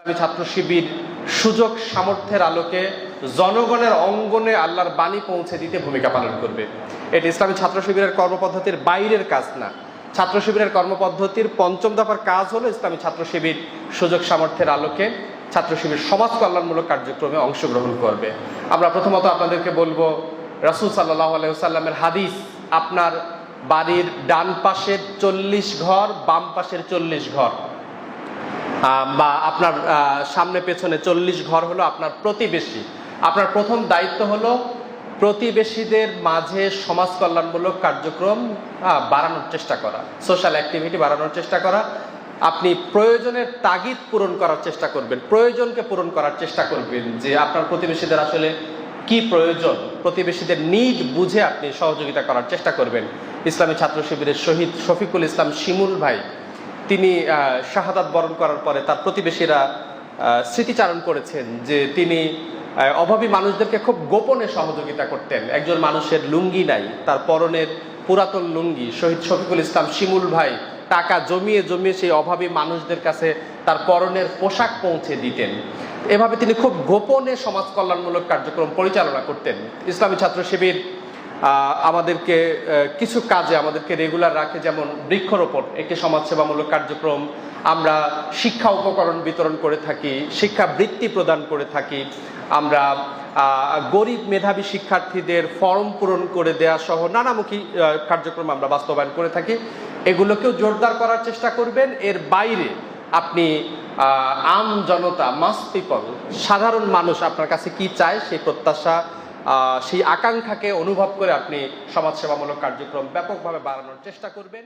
ইসলামী ছাত্র শিবির সুযোগ সামর্থ্যের আলোকে জনগণের অঙ্গনে আল্লাহর বাণী পৌঁছে দিতে ভূমিকা পালন করবে। এটি ইসলামী ছাত্র শিবিরের কর্মপদ্ধতির বাইরের কাজ না। ছাত্র শিবিরের কর্মপদ্ধতির পঞ্চম দফার কাজ হলো ইসলামী ছাত্র শিবির সুযোগ সামর্থ্যের আলোকে ছাত্র শিবির সমাজ কল্যাণমূলক কার্যক্রমে অংশগ্রহণ করবে। আমরা প্রথমত আপনাদেরকে বলব, রাসুল সাল্লাহ আলাইসাল্লামের হাদিস, আপনার বাড়ির ডান পাশের চল্লিশ ঘর, বাম পাশের চল্লিশ ঘর। বা আপনার সামনে পেছনে চল্লিশ ঘর হলো আপনার প্রতিবেশী। আপনার প্রথম দায়িত্ব হলো প্রতিবেশীদের মাঝে সমাজ কল্যাণমূলক কার্যক্রম বাড়ানোর চেষ্টা করা সোশ্যাল অ্যাক্টিভিটি বাড়ানোর চেষ্টা করা। আপনি প্রয়োজনের তাগিদ পূরণ করার চেষ্টা করবেন, প্রয়োজনকে পূরণ করার চেষ্টা করবেন যে আপনার প্রতিবেশীদের আসলে কি প্রয়োজন, প্রতিবেশীদের নিড বুঝে আপনি সহযোগিতা করার চেষ্টা করবেন। ইসলামী ছাত্র শিবিরের শহীদ শফিকুল ইসলাম শিমুল ভাই তিনি শাহাদাত বরণ করার পরে তার প্রতিবেশীরা স্মৃতিচারণ করেছেন যে তিনি অভাবী মানুষদেরকে খুব গোপনে সহযোগিতা করতেন। একজন মানুষের লুঙ্গি নাই, তার পরনের পুরাতন লুঙ্গি। শহীদ শফিকুল ইসলাম শিমুল ভাই টাকা জমিয়ে জমিয়ে সেই অভাবী মানুষদের কাছে তার পরনের পোশাক পৌঁছে দিতেন। এভাবে তিনি খুব গোপনে সমাজ কল্যাণমূলক কার্যক্রম পরিচালনা করতেন। ইসলামী ছাত্র শিবির আমাদেরকে কিছু কাজে আমাদেরকে রেগুলার রাখে, যেমন বৃক্ষরোপণ, একটি সমাজসেবামূলক কার্যক্রম। আমরা শিক্ষা উপকরণ বিতরণ করে থাকি, শিক্ষা বৃত্তি প্রদান করে থাকি। আমরা গরিব মেধাবী শিক্ষার্থীদের ফর্ম পূরণ করে দেওয়া সহ নানামুখী কার্যক্রম আমরা বাস্তবায়ন করে থাকি। এগুলোকেও জোরদার করার চেষ্টা করবেন। এর বাইরে আপনি আম জনতা মাস পিপল সাধারণ মানুষ আপনার কাছে কি চায় সেই প্রত্যাশা সেই আকাঙ্ক্ষাকে অনুভব করে আপনি সমাজসেবামূলক কার্যক্রম ব্যাপকভাবে বাড়ানোর চেষ্টা করবেন।